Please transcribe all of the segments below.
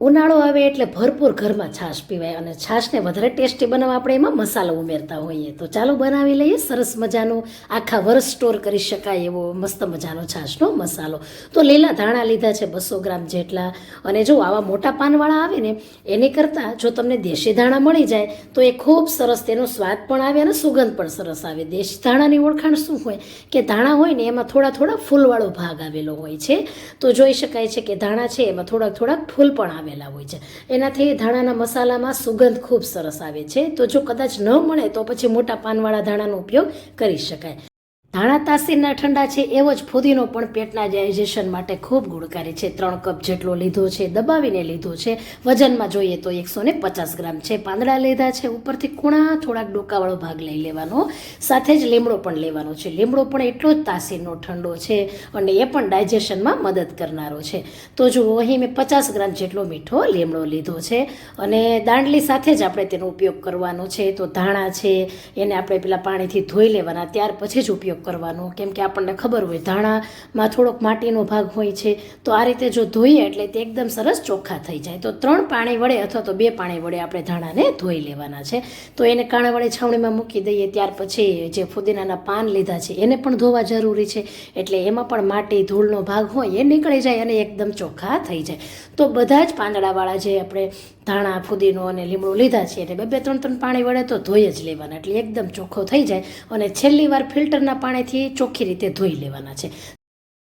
ઉનાળો આવે એટલે ભરપૂર ઘરમાં છાશ પીવાય અને છાશને વધારે ટેસ્ટી બનાવવા આપણે એમાં મસાલો ઉમેરતા હોઈએ. તો ચાલો બનાવી લઈએ સરસ મજાનું આખા વર્ષ સ્ટોર કરી શકાય એવો મસ્ત મજાનો છાશનો મસાલો. તો લીલા ધાણા લીધા છે બસો ગ્રામ જેટલા અને જો આવા મોટા પાનવાળા આવે ને, એની કરતાં જો તમને દેશી ધાણા મળી જાય, તો એ ખૂબ સરસ તેનો સ્વાદ પણ આવે અને સુગંધ પણ સરસ આવે. દેશી ધાણાની ઓળખાણ શું હોય? કે ધાણા હોય ને, એમાં થોડા થોડા ફૂલવાળો ભાગ આવેલો હોય છે. તો જોઈ શકાય છે કે ધાણા છે, એમાં થોડાક થોડાક ફૂલ પણ આવેલા હોય છે. એનાથી ધાણાના મસાલામાં સુગંધ ખૂબ સરસ આવે છે. તો જો કદાચ ન મળે તો પછી મોટા પાનવાળા ધાણાનો ઉપયોગ કરી શકાય. ધાણા તાસીરના ઠંડા છે એવો જ ફુદીનો પણ પેટના ડાયજેશન માટે ખૂબ ગુણકારી છે. ત્રણ કપ જેટલો લીધો છે, દબાવીને લીધો છે. વજનમાં જોઈએ તો એકસો ને પચાસ ગ્રામ છે. પાંદડા લીધા છે. ઉપરથી ખૂણા થોડાક ડોકાવાળો ભાગ લઈ લેવાનો. સાથે જ લીમડો પણ લેવાનો છે. લીમડો પણ એટલો જ તાસીરનો ઠંડો છે અને એ પણ ડાયજેશનમાં મદદ કરનારો છે. તો જુઓ, અહીં મેં પચાસ ગ્રામ જેટલો મીઠો લીમડો લીધો છે અને દાંડલી સાથે જ આપણે તેનો ઉપયોગ કરવાનો છે. તો ધાણા છે, એને આપણે પેલા પાણીથી ધોઈ લેવાના. ત્યાર પછી જ ઉપયોગ કરવાનો. કેમ કે આપણને ખબર હોય, ધાણામાં થોડોક માટીનો ભાગ હોય છે, તો આ રીતે જો ધોઈએ એટલે તે એકદમ સરસ ચોખ્ખા થઈ જાય. તો ત્રણ પાણી વડે અથવા તો બે પાણી વડે આપણે ધાણાને ધોઈ લેવાના છે. તો એને કાણા વડે છાવણીમાં મૂકી દઈએ, ત્યાર પછી જે ફુદીનાના પાન લીધા છે, એને પણ ધોવા જરૂરી છે. એટલે એમાં પણ માટી, ધૂળનો ભાગ હોય, એ નીકળી જાય અને એકદમ ચોખ્ખા થઈ જાય. તો બધા જ પાંદડાવાળા જે આપણે ધાણા, ફુદીનો અને લીમડો લીધા છે એટલે બે બે ત્રણ ત્રણ પાણી વડે તો ધોઈ જ લેવાના. એટલે એકદમ ચોખ્ખો થઈ જાય અને છેલ્લી વાર ફિલ્ટરના પાણીથી ચોખ્ખી રીતે ધોઈ લેવાના છે.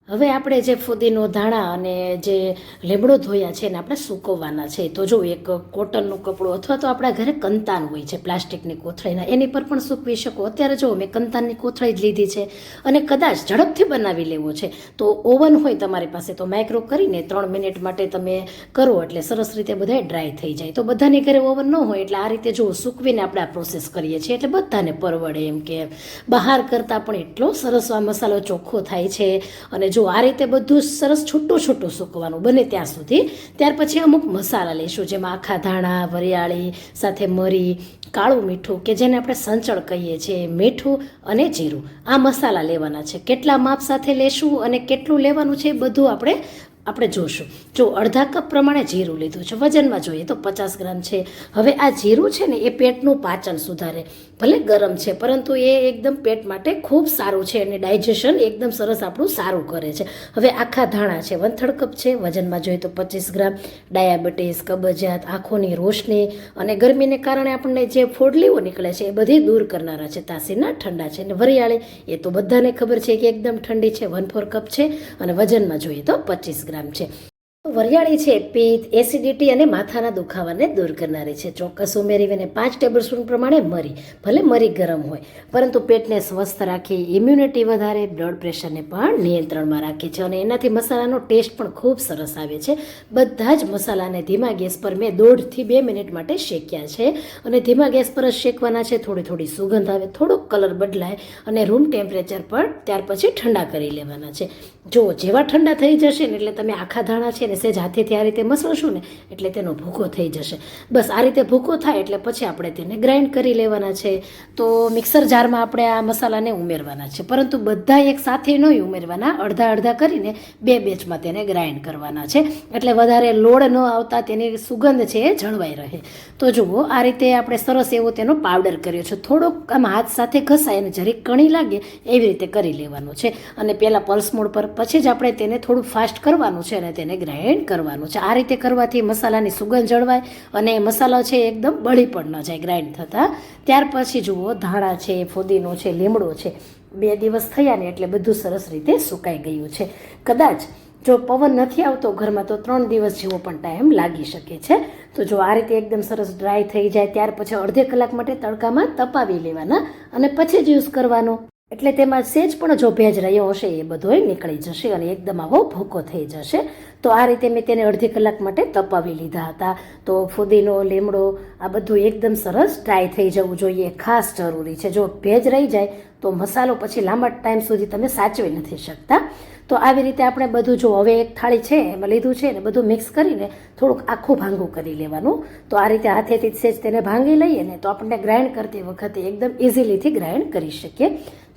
હવે આપણે જે ફુદીનો ધાણા અને જે લીમડો ધોયા છે એને આપણે સૂકવવાના છે. તો જો એક કોટનનું કપડું અથવા તો આપણા ઘરે કંતાન હોય છે પ્લાસ્ટિકની કોથળીના, એની પર પણ સૂકવી શકો. અત્યારે જો મેં કંતાનની કોથળી જ લીધી છે અને કદાચ ઝડપથી બનાવી લેવો છે, તો ઓવન હોય તમારી પાસે તો માઇક્રો કરીને ત્રણ મિનિટ માટે તમે કરો એટલે સરસ રીતે બધા ડ્રાય થઈ જાય. તો બધાની ઘરે ઓવન ન હોય એટલે આ રીતે જો સૂકવીને આપણે આ પ્રોસેસ કરીએ છીએ એટલે બધાને પરવડે એમ કે. બહાર કરતાં પણ એટલો સરસ આ મસાલો ચોખ્ખો થાય છે અને જો આ રીતે બધું સરસ છૂટું છૂટું સૂકવાનું બને ત્યાં સુધી, ત્યાર પછી અમુક મસાલા લઈશું, જેમાં આખા ધાણા, વરિયાળી, સાથે મરી, કાળું મીઠું કે જેને આપણે સંચળ કહીએ છીએ, મીઠું અને જીરું. આ મસાલા લેવાના છે. કેટલા માપ સાથે લેશું અને કેટલું લેવાનું છે એ બધું આપણે આપણે જોશું. જો અડધા કપ પ્રમાણે જીરું લીધું છે, વજનમાં જોઈએ તો પચાસ ગ્રામ છે. હવે આ જીરું છે ને, એ પેટનું પાચન સુધારે. ભલે ગરમ છે, પરંતુ એ એકદમ પેટ માટે ખૂબ સારું છે અને ડાયજેશન એકદમ સરસ આપણું સારું કરે છે. હવે આખા ધાણા છે, વંથળ કપ છે, વજનમાં જોઈએ તો પચીસ ગ્રામ. ડાયાબિટીસ, કબજિયાત, આંખોની રોશની અને ગરમીને કારણે આપણને જે ફોડલીઓ નીકળે છે, એ બધી દૂર કરનારા છે. તાસીના ઠંડા છે અને વરિયાળી, એ તો બધાને ખબર છે કે એકદમ ઠંડી છે, વન ફોર કપ છે અને વજનમાં જોઈએ તો પચીસ ગ્રામ. છે. વરિયાળી છે પિત્ત એસિડિટી અને માથાના દુખાવાને દૂર કરનારી છે. ચોક્કસ ઉમેરીને પાંચ ટેબલ સ્પૂન પ્રમાણે મરી, ભલે મરી ગરમ હોય. પરંતુ પેટને સ્વસ્થ રાખે ઇમ્યુનિટી વધારે બ્લડ પ્રેશરને પણ નિયંત્રણમાં રાખે છે અને એનાથી મસાલાનો ટેસ્ટ પણ ખૂબ સરસ આવે છે. બધા જ મસાલાને ધીમા ગેસ પર મેં દોઢથી બે મિનિટ માટે શેક્યા છે અને ધીમા ગેસ પર જ શેકવાના છે. થોડી થોડી સુગંધ આવે, થોડોક કલર બદલાય અને રૂમ ટેમ્પરેચર પર ત્યાર પછી ઠંડા કરી લેવાના છે. જો જેવા ઠંડા થઈ જશે ને એટલે તમે આખા ધાણા છે ને સહેજ હાથેથી આ રીતે મસળશું ને એટલે તેનો ભૂકો થઈ જશે. બસ આ રીતે ભૂકો થાય એટલે પછી આપણે તેને ગ્રાઇન્ડ કરી લેવાના છે. તો મિક્સર જારમાં આપણે આ મસાલાને ઉમેરવાના છે. પરંતુ બધા એક સાથે નહીં ઉમેરવાના, અડધા અડધા કરીને બે બેચમાં તેને ગ્રાઇન્ડ કરવાના છે. એટલે વધારે લોડ ન આવતા તેની સુગંધ છે એ જળવાઈ રહે. તો જુઓ, આ રીતે આપણે સરસ એવો તેનો પાવડર કર્યો છે. થોડોક આમ હાથ સાથે ઘસાય અને જરીક કણી લાગે એવી રીતે કરી લેવાનો છે. અને પહેલાં પલ્સ મોડ પર પછી જ આપણે તેને થોડું ફાસ્ટ કરવાનું છે અને તેને ગ્રાઇન્ડ કરવાનું છે. આ રીતે કરવાથી મસાલાની સુગંધ જળવાય અને મસાલો છે એકદમ બળી પણ ન જાય ગ્રાઇન્ડ થતાં. ત્યાર પછી જુઓ, ધાણા છે, ફુદીનો છે, લીમડો છે, બે દિવસ થયા ને એટલે બધું સરસ રીતે સુકાઈ ગયું છે. કદાચ જો પવન નથી આવતો ઘરમાં તો ત્રણ દિવસ જેવો પણ ટાઈમ લાગી શકે છે. તો જો આ રીતે એકદમ સરસ ડ્રાય થઈ જાય, ત્યાર પછી અડધે કલાક માટે તડકામાં તપાવી લેવાના અને પછી જ યુઝ કરવાનો. એટલે તેમાં સેજ પણ જો ભેજ રહ્યો હશે એ બધોય નીકળી જશે અને એકદમ આવો ભૂકો થઈ જશે. તો આ રીતે મેં તેને અડધી કલાક માટે તપાવી લીધા હતા. તો ફુદીનો, લીમડો, આ બધું એકદમ સરસ ડ્રાય થઈ જવું જોઈએ. ખાસ જરૂરી છે. જો ભેજ રહી જાય, તો મસાલો પછી લાંબા ટાઈમ સુધી તમે સાચવી નથી શકતા. તો આવી રીતે આપણે બધું જો હવે એક થાળી છે, એમાં લીધું છે ને બધું મિક્સ કરીને થોડુંક આખું ભાંગું કરી લેવાનું. તો આ રીતે હાથેથી સેજ તેને ભાંગી લઈએ ને તો આપણને ગ્રાઇન્ડ કરતી વખતે એકદમ ઇઝીલીથી ગ્રાઇન્ડ કરી શકીએ.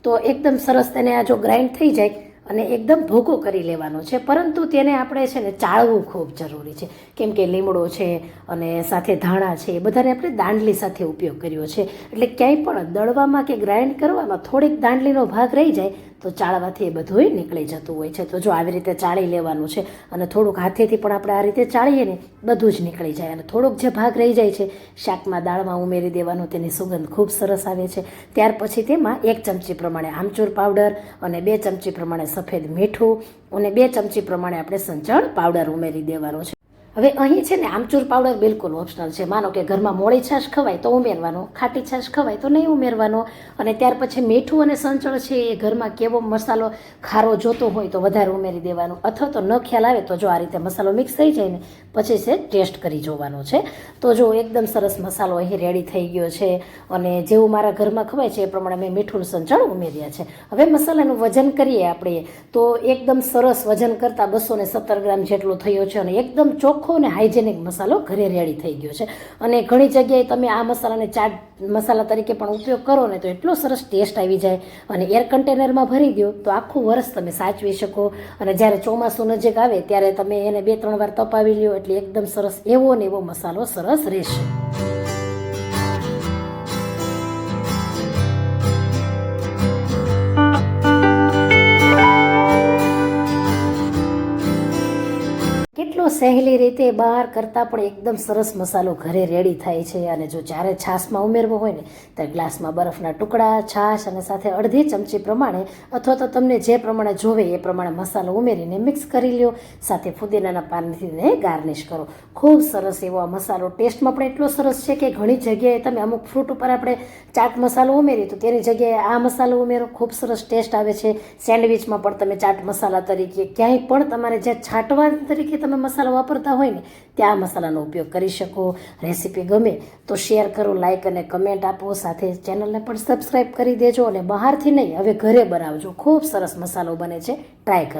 તો એકદમ સરસ તેને આ જો ગ્રાઇન્ડ થઈ જાય અને એકદમ ભોગો કરી લેવાનો છે. પરંતુ તેને આપણે છે ને ચાળવું ખૂબ જરૂરી છે. કેમ કે લીમડો છે અને સાથે ધાણા છે, એ બધાને આપણે દાંડલી સાથે ઉપયોગ કર્યો છે. એટલે ક્યાંય પણ દળવામાં કે ગ્રાઇન્ડ કરવામાં થોડીક દાંડલીનો ભાગ રહી જાય તો ચાળવાથી એ બધુંય નીકળી જતું હોય છે. તો જો આવી રીતે ચાળી લેવાનું છે અને થોડુંક હાથેથી પણ આપણે આ રીતે ચાળીએ ને, બધું જ નીકળી જાય અને થોડોક જે ભાગ રહી જાય છે, શાકમાં દાળમાં ઉમેરી દેવાનો તેની સુગંધ ખૂબ સરસ આવે છે. ત્યાર પછી તેમાં એક ચમચી પ્રમાણે આમચૂર પાવડર અને બે ચમચી પ્રમાણે સફેદ મીઠું અને બે ચમચી પ્રમાણે આપણે સંચળ પાવડર ઉમેરી દેવાનો છે. હવે અહીં છે ને આમચૂર પાવડર બિલકુલ ઓપ્શનલ છે. માનો કે ઘરમાં મોળી છાશ ખવાય તો ઉમેરવાનો, ખાટી છાશ ખવાય તો નહીં ઉમેરવાનો અને ત્યાર પછી મીઠું અને સંચળ છે એ ઘરમાં કેવો મસાલો ખારો જોતો હોય તો વધારે ઉમેરી દેવાનો. અથવા તો ન ખ્યાલ આવે તો જો આ રીતે મસાલો મિક્સ થઈ જાય ને પછી છે ટેસ્ટ કરી જોવાનો છે. તો જો એકદમ સરસ મસાલો અહીં રેડી થઈ ગયો છે અને જેવું મારા ઘરમાં ખવાય છે એ પ્રમાણે મેં મીઠું સંચળ ઉમેર્યા છે. હવે મસાલાનું વજન કરીએ આપણે. તો એકદમ સરસ વજન કરતાં બસો સત્તર ગ્રામ જેટલો થયો છે અને એકદમ ચોખ્ખો અને હાઇજેનિક મસાલો ઘરે રેડી થઈ ગયો છે. અને ઘણી જગ્યાએ તમે આ મસાલાને ચાટ મસાલા તરીકે પણ ઉપયોગ કરો ને તો એટલો સરસ ટેસ્ટ આવી જાય અને એર કન્ટેનરમાં ભરી દો તો આખું વરસ તમે સાચવી શકો. અને જ્યારે ચોમાસું નજીક આવે ત્યારે તમે એને બે ત્રણ વાર તપાવી લ્યો એટલે એકદમ સરસ એવો ને એવો મસાલો સરસ રહેશે. કેટલો સહેલી રીતે બહાર કરતાં પણ એકદમ સરસ મસાલો ઘરે રેડી થાય છે અને જો જ્યારે છાશમાં ઉમેરવો હોય ને ત્યારે ગ્લાસમાં બરફના ટુકડા, છાશ અને સાથે અડધી ચમચી પ્રમાણે અથવા તો તમને જે પ્રમાણે જોવે એ પ્રમાણે મસાલો ઉમેરીને મિક્સ કરી લ્યો. સાથે ફુદીનાના પાનથી ગાર્નિશ કરો. ખૂબ સરસ એવો આ મસાલો ટેસ્ટમાં પણ એટલો સરસ છે કે ઘણી જગ્યાએ તમે અમુક ફ્રૂટ ઉપર આપણે ચાટ મસાલો ઉમેરીએ તો તેની જગ્યાએ આ મસાલો ઉમેરો. ખૂબ સરસ ટેસ્ટ આવે છે. સેન્ડવિચમાં પણ તમે ચાટ મસાલા તરીકે ક્યાંય પણ તમારે જે છાંટવા તરીકે તમે મસાલો વાપરતા હોય ને, ત્યાં મસાલાનો ઉપયોગ કરી શકો. રેસીપી ગમે તો શેર કરો લાઇક અને કમેન્ટ આપો. સાથે ચેનલને પણ સબસ્ક્રાઈબ કરી દેજો અને બહારથી નહીં, હવે ઘરે બનાવજો. ખૂબ સરસ મસાલો બને છે. ટ્રાય કરો.